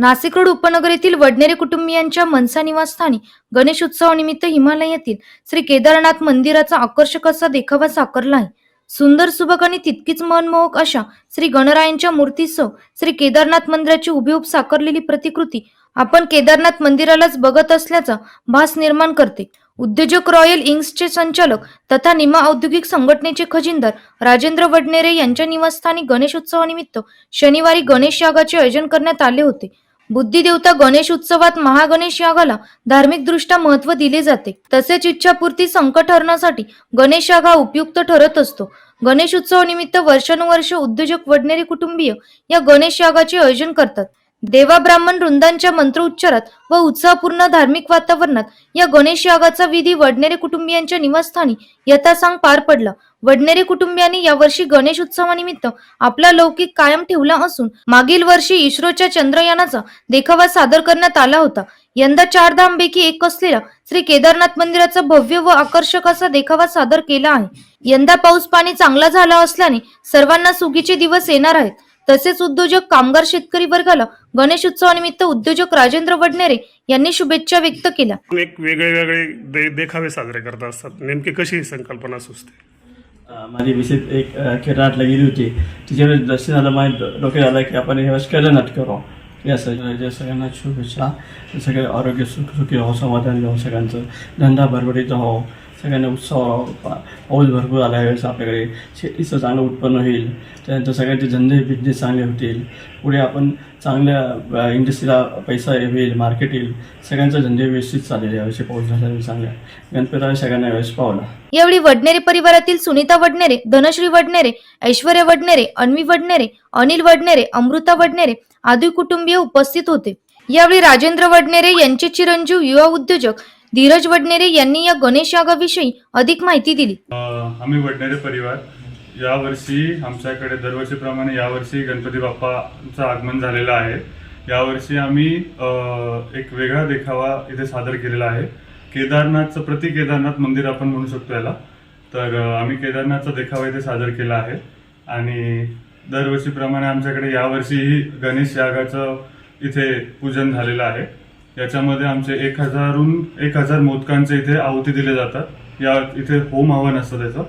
Nashik road उपनगर येथील वडनेरे कुटुंबियांच्या मनसा निवासस्थानी गणेश उत्सवानिमित्त हिमालयातील श्री केदारनाथ मंदिराचा आकर्षक असा देखावा साकारला आहे. सुंदर सुबक आणि तितकीच मनमोहक अशा श्री गणरायांच्या मूर्तीसह श्री केदारनाथ मंदिराची उभीऊब साकारलेली प्रतिकृती आपण केदारनाथ मंदिरालाच बघत असल्याचा भास निर्माण करते. उद्योजक रॉयल इंग्सचे संचालक तथा निमा औद्योगिक संघटनेचे खजिनदार राजेंद्र वडनेरे यांच्या निवासस्थानी गणेश उत्सवानिमित्त शनिवारी गणेश यागाचे आयोजन करण्यात आले होते. बुद्धिदेवता गणेश उत्सवात महागणेश यागाला धार्मिक दृष्ट्या महत्त्व दिले जाते. तसेच इच्छापूर्ती संकट हरण्यासाठी गणेश याग हा उपयुक्त ठरत असतो. गणेश उत्सवानिमित्त वर्षानुवर्ष उद्योजक वडनेरे कुटुंबीय या गणेश यागाचे आयोजन करतात. देवा ब्राह्मण वृंदांच्या मंत्रोच्चारात व उत्साहपूर्ण धार्मिक वातावरणात या गणेश यागाचा विधी वडनेरे कुटुंबियांच्या निवासस्थानी यथासांग पार पडला. वडनेरे कुटुंबियांनी यावर्षी गणेश उत्सवानिमित्त आपला लौकिक कायम ठेवला असून मागील वर्षी इस्रोच्या चंद्रयानाचा देखावा सादर करण्यात आला होता. यंदा चार धामपैकी एक असलेल्या श्री केदारनाथ मंदिराचा भव्य व आकर्षक असा देखावा सादर केला आहे. यंदा पाऊस पाणी चांगला झाला असल्याने सर्वांना सुगीचे दिवस येणार आहेत. तसेच उद्योजक कामगार शेतकरी वर्गाला गणेश उत्सवानिमित्त उद्योजक राजेंद्र वडनेरे यांनी शुभेच्छा व्यक्त केल्या. एक वेगळे वेगळे दे देखावे साजरे करत असतात. नेमकी कशी ही संकल्पना सुचते? माझी विसिट एक अ, केरळातला गेली होती. तिच्यावर दर्शन झालं माझ्या डोक्यात आलं की आपण हे वर्ष केदारनाथ करू. या सगळ्या सगळ्यांना शुभेच्छा सगळे आरोग्य सुख सुखी हो समाधान हो सगळ्यांचं. धंदा भरभरीत हो. सगळ्यांना उत्साह पाऊस भरपूर आला यावेळेस आपल्याकडे. शेतीचं चांगलं उत्पन्न होईल. त्यानंतर सगळ्यांचे धंदे बिझनेस चांगले होतील. पुढे आपण चांगल्या इंडस्ट्रीला पैसा होईल मार्केट येईल. सगळ्यांचा धंदे व्यवस्थित चालेल यावर्षी पाऊस झाला चांगला. गणपतीला सगळ्यांना यावेळेस पावला यावेळी वडनेरे परिवारातील सुनीता वडनेरे धनश्री वडनेरे ऐश्वर्या वडनेरे अन्वी वडनेरे अनिल वडनेरे अमृता वडनेरे आदी कुटुंबीय उपस्थित होते. यावेळी राजेंद्र वडनेरे यांचे चिरंजीव युवा उद्योजक धीरज वडनेरे यांनी या गणेश यागाविषयी अधिक माहिती दिली. आम्ही वडनेरे परिवार. यावर्षी आमच्याकडे दरवर्षीप्रमाणे यावर्षी गणपती बाप्पाचं आगमन झालेलं आहे. यावर्षी आम्ही एक वेगळा देखावा इथे सादर केलेला आहे. केदारनाथचं प्रति केदारनाथ मंदिर आपण म्हणू शकतो याला. तर आम्ही केदारनाथचा देखावा इथे सादर केला आहे. आणि दरवर्षीप्रमाणे आमच्याकडे यावर्षीही गणेश यागाचं इथे पूजन झालेलं आहे. याच्यामध्ये आमचे एक हजारहून एक हजार मोदकांचे इथे आहुती दिले जातात. या इथे होम हवन असतं त्याचं.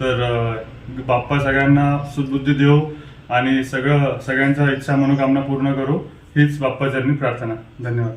तर बाप्पा सगळ्यांना सुदबुद्धी देऊ आणि सगळं सगळ्यांच्या इच्छा मनोकामना पूर्ण करू. हीच बाप्पाचरणी प्रार्थना. धन्यवाद.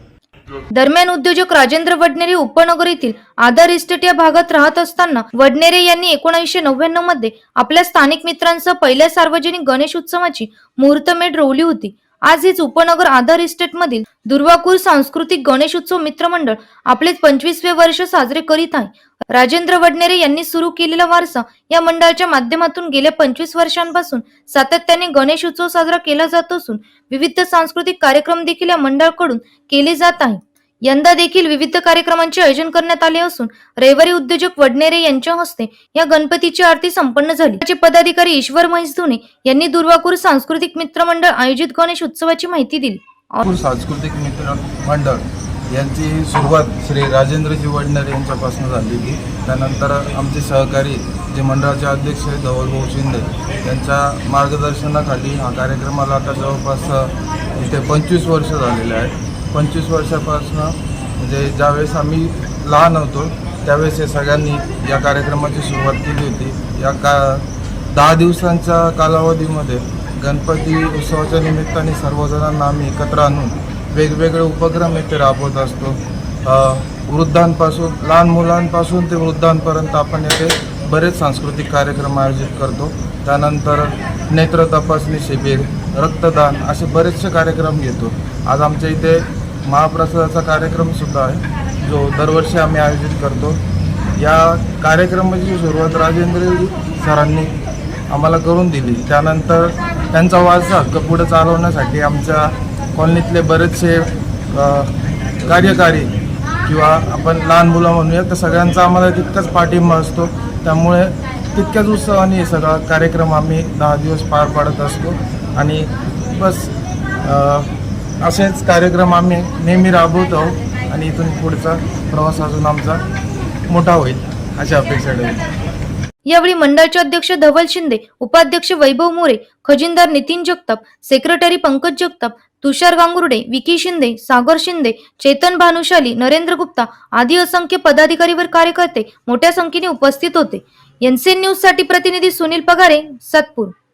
दरम्यान उद्योजक राजेंद्र वडनेरे उपनगर येथील आधार इस्टेट या भागात राहत असताना वडनेरे यांनी एकोणीसशे नव्याण्णवमध्ये आपल्या स्थानिक मित्रांसह पहिल्या सार्वजनिक गणेश उत्सवाची मुहूर्तमेढ रोवली होती. आज हीच उपनगर आधार इस्टेट मधील दुर्वाकूर सांस्कृतिक गणेश उत्सव मित्रमंडळ आपलेच पंचवीसवे वर्ष साजरे करीत आहे. राजेंद्र वडनेरे यांनी सुरू केलेला वारसा या मंडळाच्या माध्यमातून गेल्या पंचवीस वर्षांपासून सातत्याने गणेश उत्सव साजरा केला जात असून विविध सांस्कृतिक कार्यक्रम देखील या मंडळाकडून केले जात आहे यंदा देखील विविध कार्यक्रमांचे आयोजन करण्यात आले असून रविवारी उद्योजक वडनेरे यांच्या हस्ते या गणपतीची आरती संपन्न झाली. पदाधिकारी ईश्वर म्हैसधुने यांनी दुर्वाकूर सांस्कृतिक मित्र मंडळ आयोजित गणेश उत्सवाची माहिती दिली. सांस्कृतिक मित्र मंडळ यांची सुरुवात श्री राजेंद्रजी वडनेरे यांच्यापासून झालेली त्यानंतर आमचे सहकारी जे मंडळाचे अध्यक्ष धवलभाऊ शिंदे यांच्या मार्गदर्शनाखाली हा कार्यक्रमाला आता जवळपास इथे पंचवीस वर्ष झालेले आहेत. पंचवीस वर्षापासून म्हणजे ज्यावेळेस आम्ही लहान होतो त्यावेळेस हे सगळ्यांनी या कार्यक्रमाची सुरुवात केली होती. या का दहा दिवसांच्या कालावधीमध्ये गणपती उत्सवाच्या निमित्ताने सर्वजणांना आम्ही एकत्र आणून वेगवेगळे उपक्रम येथे राबवत असतो. वृद्धांपासून लहान मुलांपासून ते वृद्धांपर्यंत आपण येथे बरेच सांस्कृतिक कार्यक्रम आयोजित करतो. त्यानंतर नेत्र तपासणी शिबिर रक्तदान असे बरेचसे कार्यक्रम घेतो. आज आमच्या इथे महाप्रसादाचा कार्यक्रमसुद्धा आहे जो दरवर्षी आम्ही आयोजित करतो. या कार्यक्रमाची सुरुवात राजेंद्र सरांनी आम्हाला करून दिली. त्यानंतर त्यांचा वारसा हक्क पुढे चालवण्यासाठी आमच्या कॉलनीतले बरेचसे कार्यकारी किंवा आपण लहान मुलं म्हणूया तर सगळ्यांचा आम्हाला तितकाच पाठिंबा असतो. त्यामुळे तितक्याच उत्सवाने हे सगळा कार्यक्रम आम्ही दहा दिवस पार पाडत असतो. आणि बस असेच कार्यक्रम आम्ही नेहमी राबवत आहोत आणि इथून पुढचा प्रवास अजून आमचा मोठा होईल अशा अपेक्षा ठेवू यावेळी मंडळाचे अध्यक्ष धवल शिंदे उपाध्यक्ष वैभव मोरे खजिनदार नितीन जगताप सेक्रेटरी पंकज जगताप तुषार गांगुर्डे विकी शिंदे सागर शिंदे चेतन भानुशाली नरेंद्र गुप्ता आदी असंख्य पदाधिकारी व कार्यकर्ते मोठ्या संख्येने उपस्थित होते. एनसीएन न्यूजसाठी प्रतिनिधी सुनील पगारे सातपूर.